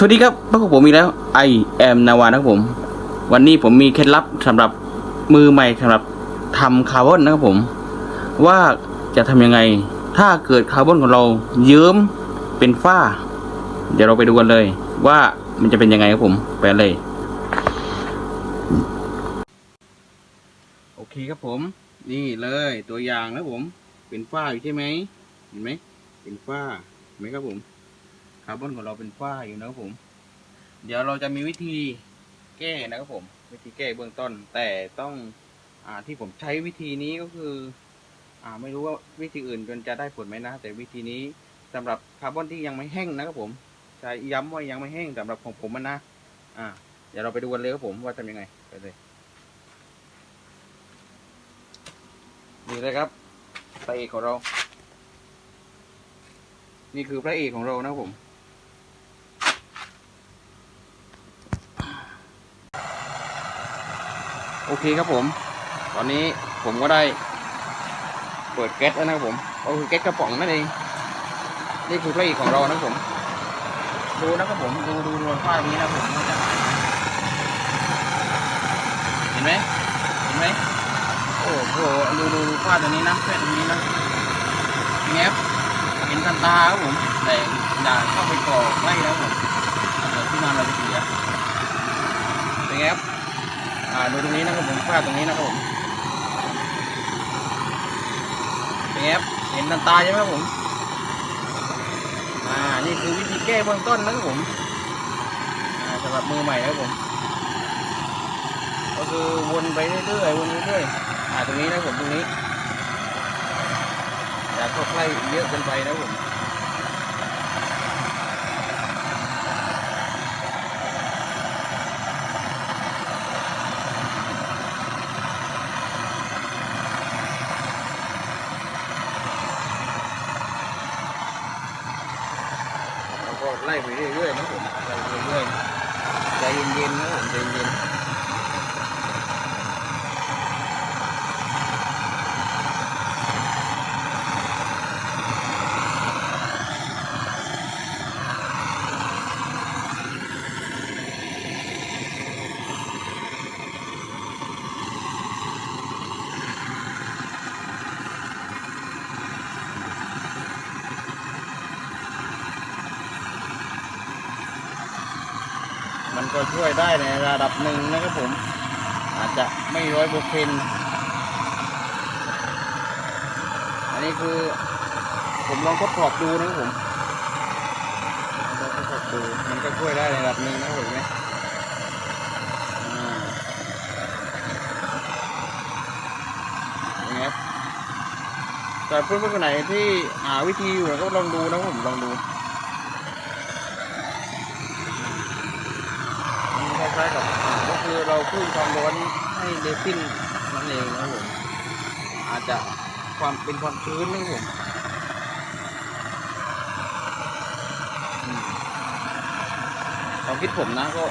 สวัสดีครับพบกับผมอีกแล้ว I am นาวานะครับผม วันนี้ผมมีเคล็ดลับสำหรับมือใหม่สำหรับทำคาร์บอนนะครับผม ว่าจะทำยังไง ถ้าเกิดคาร์บอนของเราเยิ้มเป็นฝ้า เดี๋ยวเราไปดูกันเลย ว่ามันจะเป็นยังไงครับผมไปเลยโอเคครับผม นี่เลยตัวอย่างนะผม เป็นฝ้าอยู่ใช่ไหมเห็นไหมเป็นฝ้าเห็นไหมครับผมาร์บอนของเราเป็นฝ้าอยู่นะครับผม เดี๋ยวเราจะมีวิธีแก้นะครับผม วิธีแก้เบื้องต้น แต่ต้องอ่าที่ผมใช้วิธีนี้ก็คือ อ่าไม่รู้ว่าวิธีอื่นจะได้ผลไหมนะ แต่วิธีนี้สำหรับคาร์บอนที่ยังไม่แห้งนะครับผมใช้ย้ำว่ายังไม่แห้งสำหรับของผมมันนะอ่า เดี๋ยวเราไปดูกันเลยครับผมว่าทำยังไงไปเลยนี่เลยครับพระเอกของเรา นี่คือพระเอกของเรานะครับผม โอเคครับผม ตอนนี้ผมก็ได้ เปิดแก๊สแล้วนะครับผมก็คือแก๊สกระป๋องนั่นเองนี่คือพระเอกของเรานะครับผม ดูนะครับผมดูดูรวนฝ้าอย่างนี้นะผมว่าจะหายเห็นไหมเห็นไหมโอ้โหดูดูดูฝ้าตัวนี้นะแค่ตรงนี้นะแงบเห็นทันตาครับผมแต่อย่าเข้าไปก่อใกล้นะครับผมเดี๋ยวที่นอนเราจะเสียเป็นไงครับอ่า ดูตรงนี้นะครับผมภาพตรงนี้นะครับผมเป็นไงครับเห็นทันตาใช่ไหมครับผมอ่านี่คือวิธีแก้เบื้องต้นนะครับผมอ่าสำหรับมือใหม่นะครับผม ก็คือวนไปเรื่อยๆวนไปเรื่อยๆอ่าตรงนี้นะครับผมตรงนี้อย่าเข้าใกล้เยอะเกินไปนะครับผม ไล่ไปเรื่อยๆนะผมไล่ไปเรื่อยๆใจเย็นๆนะผมใจเย็น มันก็ช่วยได้ในระดับหนึ่งนะครับผม อาจจะไม่ร้อยเปอร์เซ็นต์อันนี้คือ ผมลองทดสอบดูนะครับผมลองทดสอบดูมันก็ช่วยได้ในระดับหนึ่งนะครับผมเห็นไหมอ่าอย่างเงี้ยครับแต่เพื่อนๆคนไหนที่หาวิธีอยู่ก็ลองดูนะผมลองดู ค ล้ายๆกับก็คือเราคลื่นความร้อนให้เรซินนั่นเองนะผมอาจจะความเป็นความชื้นนะผมอืมความคิดผมนะก็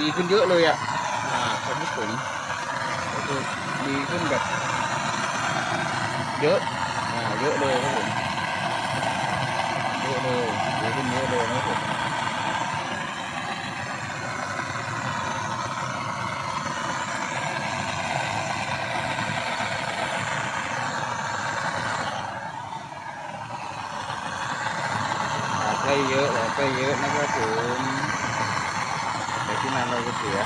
ดีขึ้นเยอะเลยอะอ่าความคิดผมก็คือดีขึ้นแบบ เยอะอ่าเยอะเลยครับผมเยอะเลยดีขึ้นเยอะเลยนะครับผม อ่าใกล้ เยอะเหรอใกล้เยอะนะครับผมเดี๋ยวที่นั่นเราจะเสีย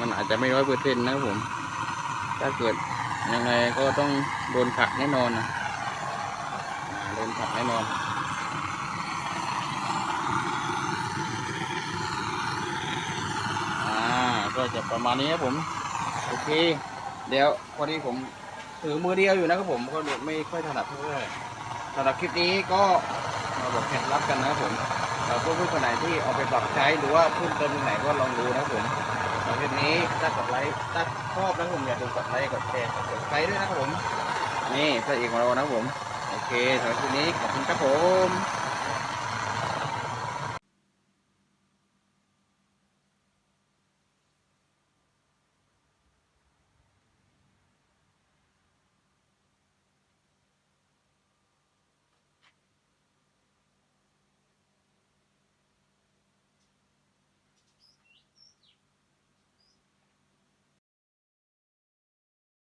มันอาจจะไม่ร้อยเปอร์เซ็นต์นะครับผม ถ้าเกิดยังไงก็ต้องโดนผลักแน่นอนนะโดนผลักแน่นอนอ่าก็จะประมาณนี้ครับผม โอเค เดี๋ยวพอดีผมถือมือเดียวอยู่นะครับผมก็ไม่ค่อยถนัดเท่าไหร่สำหรับคลิปนี้ก็มาบอกเคล็ดลับกันนะครับผมเอ่เพื่อนๆคนไหนที่เอาไปปรับใช้หรือว่าเพิ่มเติมตรงไหนก็ลองดูนะครับผม สำหรับคลิปนี้ถ้ากดไลค์ถ้าชอบนะครับผมอย่าลืมกดไลค์กดแชร์กดไลดตามด้วยนะครับผม นี่พระเอกของเรานะครับผม โอเคสำหรับคลิปนี้ขอบคุณครับผม